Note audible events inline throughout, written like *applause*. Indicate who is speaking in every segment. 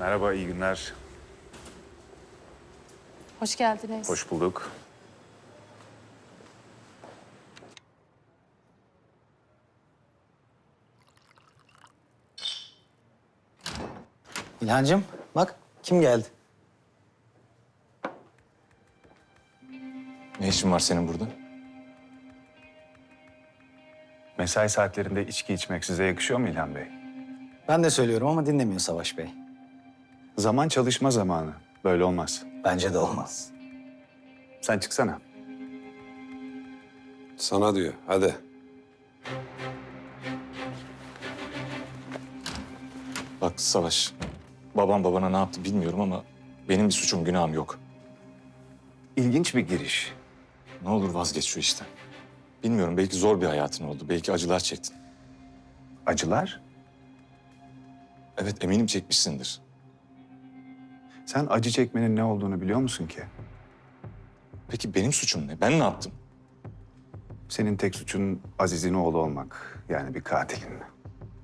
Speaker 1: Merhaba, iyi günler.
Speaker 2: Hoş geldiniz.
Speaker 1: Hoş bulduk.
Speaker 3: İlhancığım bak kim geldi?
Speaker 4: Ne işin var senin burada?
Speaker 1: Mesai saatlerinde içki içmek size yakışıyor mu İlhan Bey?
Speaker 3: Ben de söylüyorum ama dinlemiyor Savaş Bey.
Speaker 1: Zaman çalışma zamanı. Böyle olmaz.
Speaker 3: Bence de olmaz.
Speaker 1: Sen çıksana.
Speaker 5: Sana diyor. Hadi.
Speaker 4: Bak Savaş, babam babana ne yaptı bilmiyorum ama benim bir suçum günahım yok.
Speaker 1: İlginç bir giriş.
Speaker 4: Ne olur vazgeç şu işten. Bilmiyorum belki zor bir hayatın oldu, belki acılar çektin.
Speaker 1: Acılar.
Speaker 4: Evet eminim çekmişsindir.
Speaker 1: Sen acı çekmenin ne olduğunu biliyor musun ki?
Speaker 4: Peki benim suçum ne? Ben ne yaptım?
Speaker 1: Senin tek suçun Aziz'in oğlu olmak. Yani bir katilin.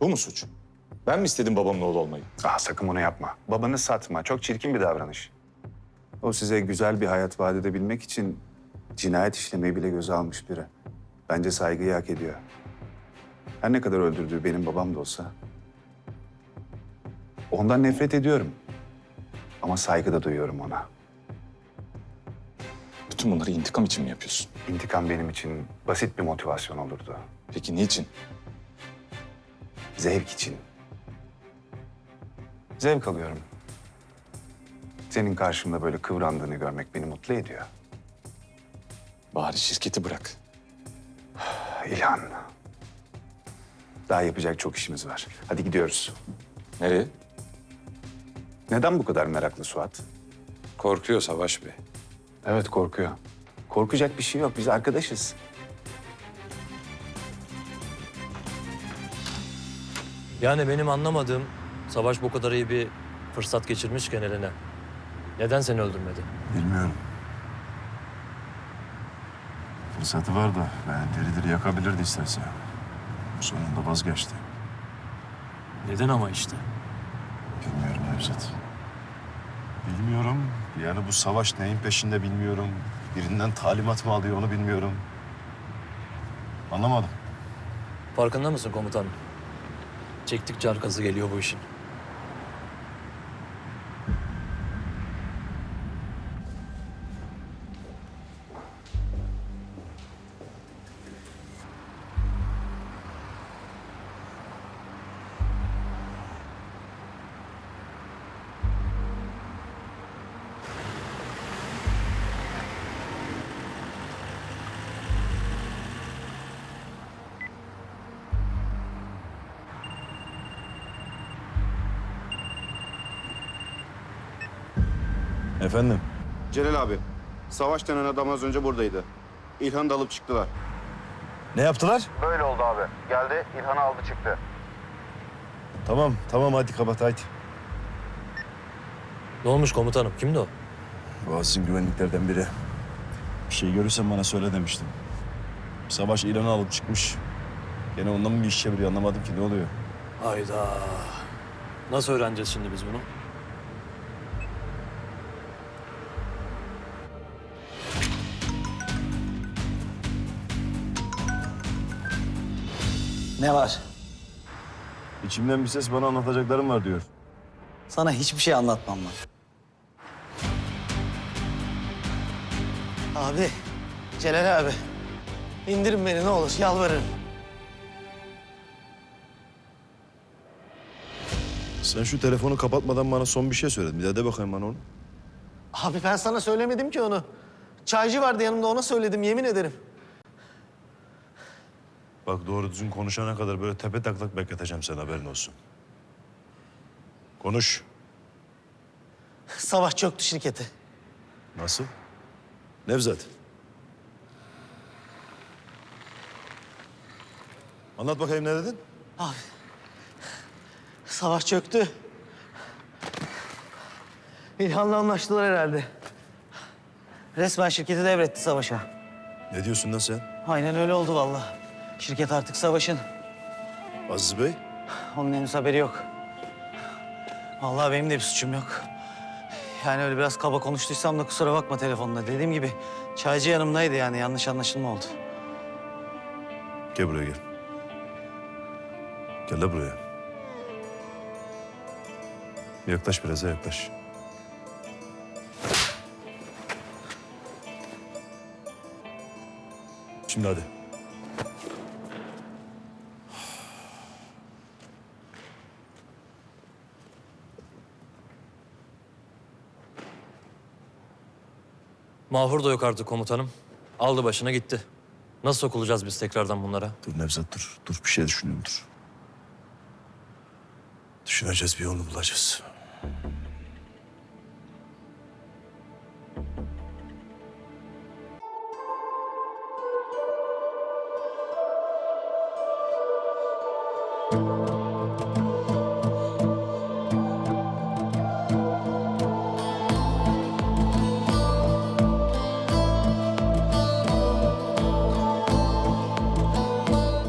Speaker 4: Bu mu suç? Ben mi istedim babamın oğlu olmayı?
Speaker 1: Ah sakın bunu yapma. Babanı satma. Çok çirkin bir davranış. O size güzel bir hayat vaat edebilmek için cinayet işlemeyi bile göze almış biri. Bence saygıyı hak ediyor. Her ne kadar öldürdüğü benim babam da olsa... ...ondan nefret ediyorum. Ama saygı da duyuyorum ona.
Speaker 4: Bütün bunları intikam için mi yapıyorsun?
Speaker 1: İntikam benim için basit bir motivasyon olurdu.
Speaker 4: Peki niçin?
Speaker 1: Zevk için. Zevk alıyorum. Senin karşımda böyle kıvrandığını görmek beni mutlu ediyor.
Speaker 4: Bari şirketi bırak. *sighs*
Speaker 1: İlhan. Daha yapacak çok işimiz var. Hadi gidiyoruz.
Speaker 4: Nereye?
Speaker 1: Neden bu kadar meraklı Suat?
Speaker 5: Korkuyor Savaş Bey.
Speaker 1: Evet korkuyor. Korkacak bir şey yok. Biz arkadaşız.
Speaker 6: Yani benim anlamadığım Savaş bu kadar iyi bir fırsat geçirmişken eline. Neden seni öldürmedi?
Speaker 7: Bilmiyorum. Fırsatı var da yani diri diri yakabilirdi isterse. Sonunda vazgeçti.
Speaker 6: Neden ama işte?
Speaker 7: Bilmiyorum Nevzat. Bilmiyorum. Yani bu savaş neyin peşinde bilmiyorum. Birinden talimat mı alıyor onu bilmiyorum. Anlamadım.
Speaker 6: Farkında mısın komutanım? Çektikçe arkası geliyor bu işin.
Speaker 7: Efendim?
Speaker 8: Celal abi, Savaş denen adam az önce buradaydı. İlhan'ı da alıp çıktılar.
Speaker 7: Ne yaptılar?
Speaker 8: Böyle oldu abi. Geldi, İlhan'ı aldı çıktı.
Speaker 7: Tamam, tamam hadi kapat haydi.
Speaker 6: Ne olmuş komutanım? Kimdi o?
Speaker 7: Boğaz'ın güvenliklerden biri. Bir şey görürsen bana söyle demiştim. Savaş ilanı alıp çıkmış. Gene ondan mı bir iş çeviriyor anlamadım ki ne oluyor.
Speaker 6: Hayda. Nasıl öğreneceğiz şimdi biz bunu?
Speaker 3: Ne var?
Speaker 7: İçimden bir ses bana anlatacaklarım var diyor.
Speaker 3: Sana hiçbir şey anlatmam ben.
Speaker 9: Abi, Celal abi. indirin beni ne olur, yalvarırım.
Speaker 7: Sen şu telefonu kapatmadan bana son bir şey söyledin. Bir daha de bakayım bana onu.
Speaker 9: Abi ben sana söylemedim ki onu. Çaycı vardı yanımda ona söyledim yemin ederim.
Speaker 7: Bak doğru düzgün konuşana kadar böyle tepe taklak bekleteceğim sen haberin olsun. Konuş.
Speaker 9: Savaş çöktü şirketi.
Speaker 7: Nasıl? Nevzat. Anlat bakayım ne dedin?
Speaker 9: Savaş çöktü. İlhan'la anlaştılar herhalde. Resmen şirketi devretti Savaş'a.
Speaker 7: Ne diyorsun lan sen?
Speaker 9: Aynen öyle oldu vallahi. Şirket artık Savaş'ın.
Speaker 7: Aziz Bey?
Speaker 9: Onun henüz haberi yok. Vallahi benim de bir suçum yok. Yani öyle biraz kaba konuştuysam da kusura bakma telefonda. Dediğim gibi çaycı yanımdaydı yani yanlış anlaşılma oldu.
Speaker 7: Gel buraya gel. Gel la buraya. Yaklaş biraz ha, yaklaş. Şimdi hadi.
Speaker 6: Mahur da yok artık komutanım. Aldı başına gitti. Nasıl sokulacağız biz tekrardan bunlara?
Speaker 7: Dur Nevzat dur. Dur bir şey düşünüyorum dur. Düşüneceğiz bir yolunu bulacağız.